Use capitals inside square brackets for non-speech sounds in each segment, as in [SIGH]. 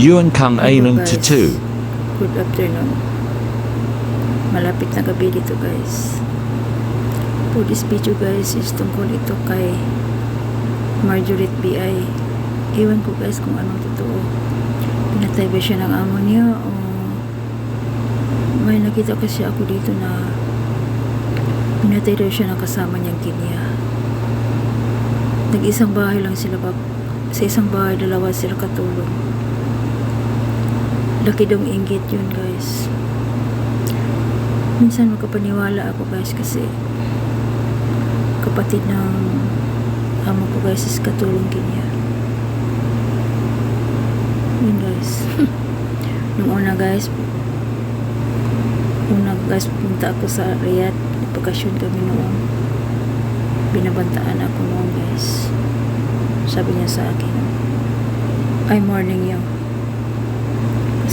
Yuan Kang guys. 2. Good afternoon. Malapit na gabi dito guys. For this video guys is tungkol ito kay Marjorie B.I. Iwan ko guys kung anong totoo. Pinatay ba siya ng amo niya o may nakita kasi ako dito na pinatay daw siya ng kasama niyang kinya. Nag-isang bahay lang sila pa. Sa isang bahay, dalawa sila katulong. Laki dong inggit yun guys. Minsan magkapaniwala ako guys kasi kapatid ng amo ko guys is katulong kanya. Yun guys. [LAUGHS] Nung una guys, una guys punta ako sa Riyadh. Nagpakasyon kami noon. Binabantaan ako noon guys. Sabi niya sa akin, ay morning yun.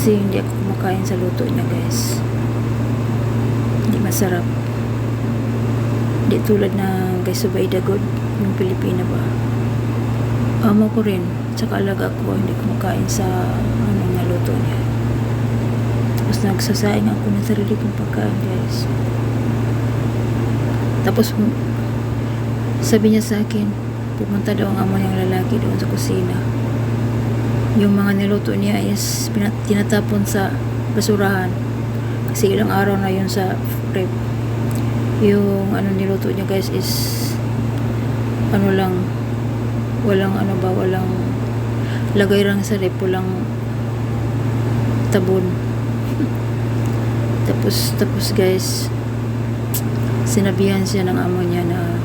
Kasi hindi ako kumakain sa luto niya guys. Hindi masarap. Hindi tulad ng kay Subayda God, yung Pilipina ba. Amo ko rin, tsaka alaga ko, hindi kumakain sa ano nga luto niya. Tapos nagsasaing ako ng sarili kong pagkain guys. Tapos sabi niya sa akin, pumunta daw ang amo niyang lalaki doon sa kusina yung mga niluto niya is tinatapon sa basurahan. Kasi ilang araw na yun sa rep. Yung ano niluto niya guys is ano lang walang ano ba walang lagay lang sa rep walang tabon. [LAUGHS] Tapos tapos guys sinabihan siya ng amo niya na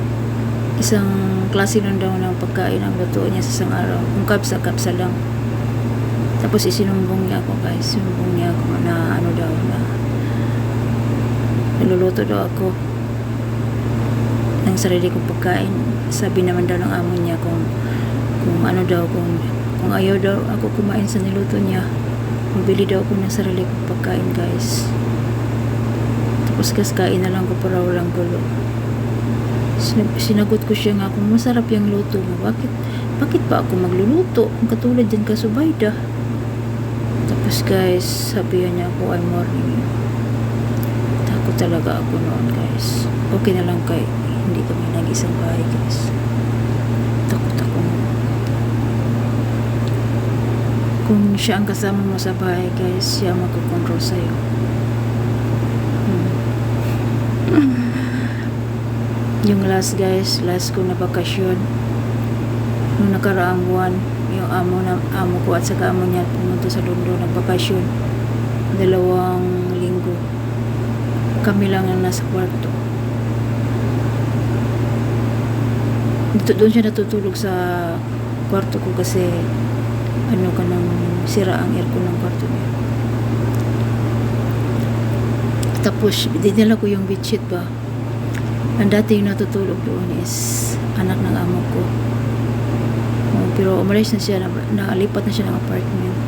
isang klase lang daw ng pagkain ang luto niya sa isang araw. Kung kapsa kapsa lang tapos isinumbong niya ako guys. Sinumbong niya ako na ano daw na niluluto daw ako ng sarili kong pagkain. Sabi naman daw ng amo niya kung kung ano daw kung kung ayaw daw ako kumain sa niluto niya magbili daw ako ng sarili kong pagkain guys tapos kaskain na lang ko para walang gulo Sinag- sinagot ko siya nga kung masarap yung luto mo bakit bakit pa ako magluluto kung katulad din ka Subayda tapos guys, sabihan niya ako ay morning yun. Takot talaga ako noon guys. Okay na lang kay hindi kami nag-isang bahay guys. Takot ako. Kung siya ang kasama mo sa bahay guys, siya ang magkocontrol sa'yo. Hmm. [LAUGHS] Yung last guys, last ko na bakasyon. Nung nakaraang buwan, yung amo na amo ko at saka amo niya pumunta sa London nagbakasyon dalawang linggo. Kami lang ang nasa kwarto. Dito doon siya natutulog sa kwarto ko kasi ano ka nang sira ang aircon ng kwarto niya. Tapos dinala ko yung bedsheet ba? Ang dati yung natutulog doon is anak ng amo ko pero umalis na siya, na, nakalipat na siya ng apartment.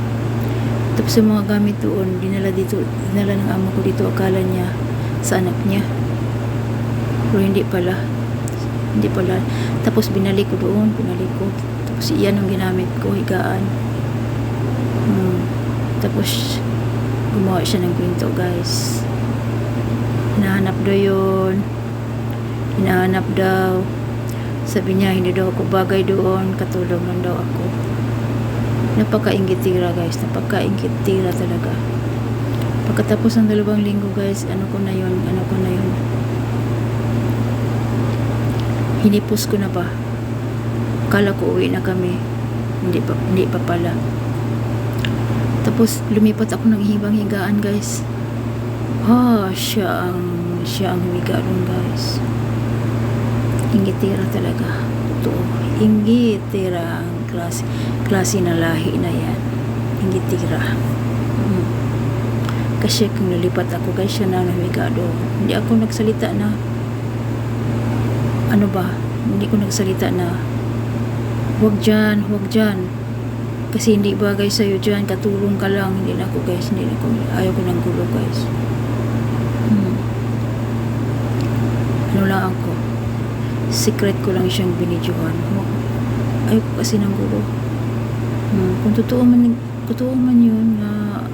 Tapos yung mga gamit doon, dinala dito, dinala ng amo ko dito, akala niya sa anak niya. Pero hindi pala. Hindi pala. Tapos binalik ko doon, binalik ko. Tapos iyan ang ginamit ko, higaan. Hmm. Tapos gumawa siya ng kwento, guys. Hinahanap daw yun. Hinahanap daw. Sabi niya, hindi daw ako bagay doon, katulong lang daw ako. Napaka-ingitira guys, napaka-ingitira talaga. Pagkatapos ng dalawang linggo guys, ano ko na yun, ano ko na yun. Hinipos ko na ba? Kala ko uwi na kami. Hindi pa, hindi pa pala. Tapos lumipat ako ng hibang higaan guys. Ah, siya ang, siya ang humiga guys. Ingitira talaga. Totoo. Ingitira ang klase, klase na lahi na yan. Ingitira. Hmm. Kasi kung nalipat ako guys, siya na namiga doon. Hindi ako nagsalita na ano ba, hindi ko nagsalita na huwag dyan, huwag dyan. Kasi hindi bagay sa'yo dyan, katulong ka lang. Hindi na ako guys, hindi na ako, ayaw ko ng gulo guys. Hmm. Ano lang ako, secret ko lang siyang binidyohan. Ayoko kasi ng gulo. Hmm, kung totoo man totoo man yun na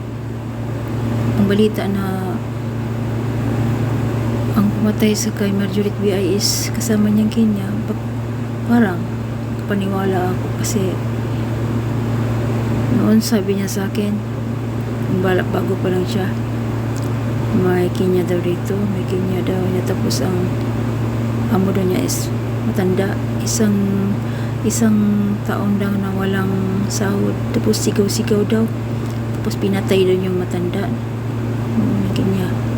ang balita na ang pumatay sa kay Marjorie B.I. is kasama niyang Kenya. Pa- parang paniwala ako kasi noon sabi niya sa akin balak bago pa lang siya may Kenya daw dito may Kenya daw niya tapos ang amo niya is matanda. Isang isang taon daw na walang sahod. Tapos sigaw-sigaw daw. Tapos pinatay daw yung matanda. Yung Kenya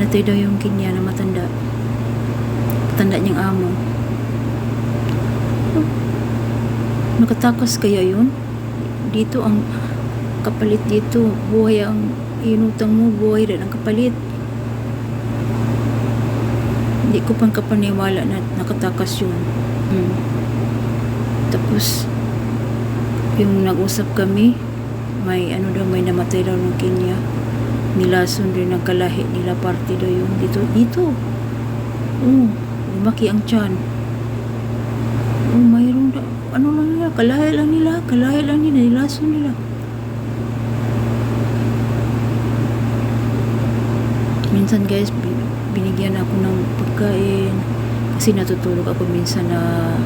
pinatay daw yung Kenya na matanda. Matanda niyang amo. Nakatakas kaya yun? Dito ang kapalit dito. Buhay ang inutang mo. Buhay rin ang kapalit hindi ko pang kapaniwala na nakatakas yun. Hmm. tapos yung nag-usap kami may ano daw may namatay daw ng Kenya. Nilason din ng kalahi nila party daw yun. Dito dito. Oh lumaki ang tiyan. Oh mayroon daw ano lang nila kalahi lang nila kalahi lang nila nilason nila. Minsan guys binigyan ako ng pagkain. Kasi natutulog ako minsan na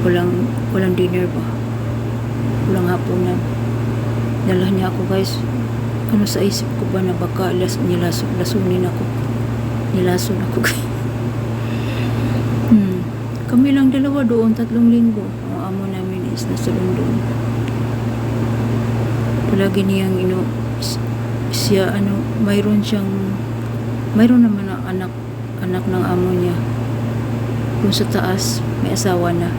walang walang dinner ba? Walang hapunan. Dala niya ako guys. Ano sa isip ko ba na baka las, nilaso, lasunin ako? Nilason ako [LAUGHS] guys. Hmm. kami lang dalawa doon tatlong linggo. Ang amo namin is nasa London. Palagi niyang ino siya ano mayroon siyang mayroon naman ang anak anak ng amo niya. Kung sa taas may asawa na.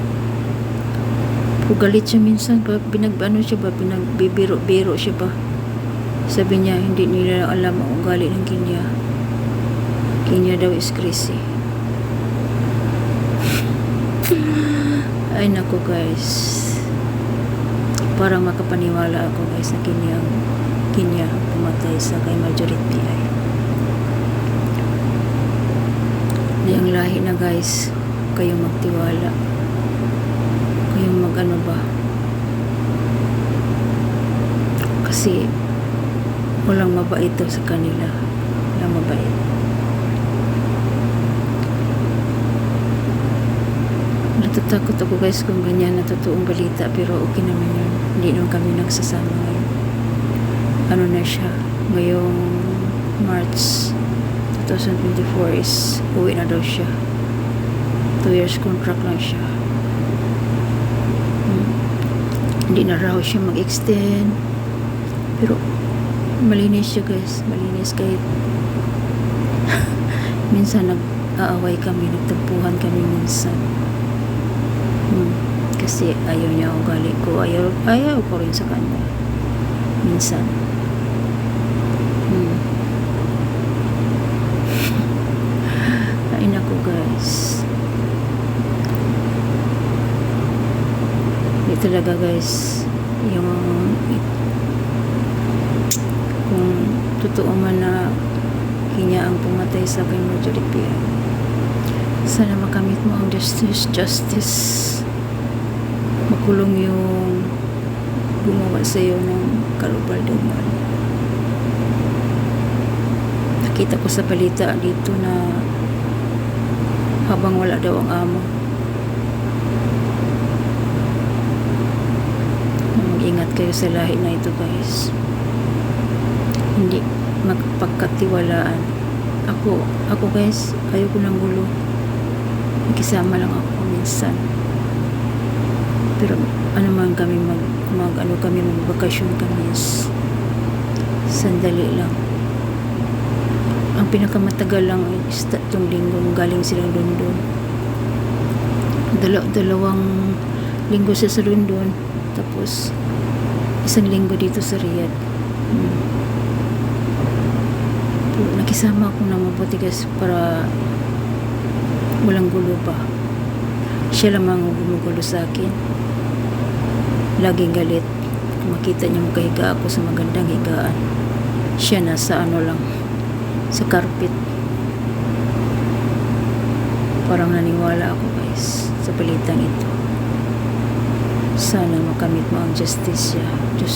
Kung galit siya minsan pa pinagbano siya ba? Pinagbibiro-biro siya pa sabi niya hindi nila alam ang ugali ng Kenya Kenya daw is crazy. Ay nako guys. Parang makapaniwala ako guys na Kenya Kenya pumatay sa kay Marjorie P.I. Di ang lahi na guys, kayong magtiwala. Kayong magano ba? Kasi walang mabait daw sa kanila. Walang mabait. Natatakot ako guys kung ganyan na totoong balita pero okay naman yun. Hindi naman kami nagsasama ngayon ano na siya ngayong March 2024 is uwi na daw siya. 2 years contract lang siya. Hmm. hindi na raw siya mag-extend. Pero malinis siya guys. Malinis kahit [LAUGHS] minsan nag-aaway kami nagtampuhan kami minsan. Hmm. kasi ayaw niya ugali ko. Ayaw, ayaw ko rin sa kanya. Minsan Hmm. Ay nako guys. Hindi talaga guys yung kung totoo man na hinya ang pumatay sa kay Marjorie Pia. Sana makamit mo ang justice, justice. Makulong yung gumawa sa iyo ng karubalduman nakita ko sa balita dito na habang wala daw ang amo kayo sa lahi na ito guys. Hindi magpagkatiwalaan. Ako ako guys ayoko ng gulo. Nakisama lang ako minsan. Pero ano man kami mag, mag ano kami magbakasyon kami is sandali lang. Ang pinakamatagal lang is tatlong linggo galing silang London Dala, dalawang linggo siya sa London tapos isang linggo dito sa Riyadh hmm. Nakisama ako ng mabuti guys para walang gulo pa siya lamang ang gumugulo sa akin laging galit makita niya makahiga ako sa magandang higaan siya nasa ano lang sa carpet. Parang naniwala ako guys sa balitang ito. Sana makamit mo ang justice Diyos